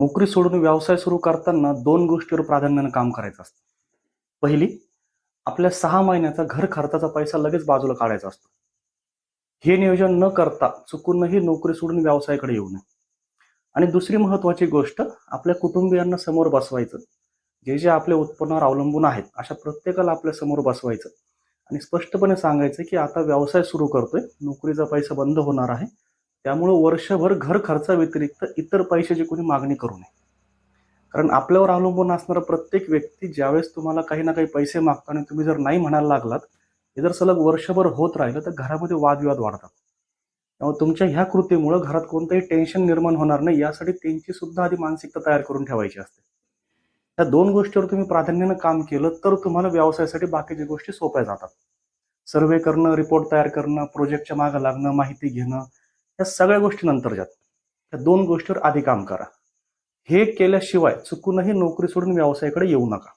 नोकरी सोडून व्यवसाय सुरू करताना दोन गोष्टीवर प्राधान्यानं काम करायचं असतं. पहिली आपल्या सहा महिन्याचा घर खर्चाचा पैसा लगेच बाजूला काढायचा असतो. हे नियोजन न करता चुकूनही नोकरी सोडून व्यवसायाकडे येऊ नये. आणि दुसरी महत्वाची गोष्ट आपल्या कुटुंबियांना समोर बसवायचं. जे जे आपल्या उत्पन्नावर अवलंबून आहेत अशा प्रत्येकाला आपल्यासमोर बसवायचं. आणि स्पष्टपणे सांगायचं की आता व्यवसाय सुरू करतोय नोकरीचा पैसा बंद होणार आहे. त्यामुळे वर्षभर घर खर्चाव्यतिरिक्त इतर पैशाची कोणी मागणी करू नये. कारण आपल्यावर अवलंबून असणारा प्रत्येक व्यक्ती ज्यावेळेस तुम्हाला काही ना काही पैसे मागतो आणि तुम्ही जर नाही म्हणायला लागलात हे जर सलग वर्षभर होत राहिलं तर घरामध्ये वादविवाद वाढतात. त्यामुळे तुमच्या ह्या कृतीमुळे घरात कोणतंही टेन्शन निर्माण होणार नाही यासाठी त्यांची सुद्धा आधी मानसिकता तयार करून ठेवायची असते. त्या दोन गोष्टीवर तुम्ही प्राधान्यानं काम केलं तर तुम्हाला व्यवसायासाठी बाकीच्या गोष्टी सोप्या जातात. सर्वे करणं रिपोर्ट तयार करणं प्रोजेक्टच्या मागं लागणं माहिती घेणं या सगळ्या गोष्टी नंतर जात त्या दोन गोष्टीवर आधी काम करा. हे केल्याशिवाय चुकूनही नोकरी सोडून व्यवसायाकडे येऊ नका.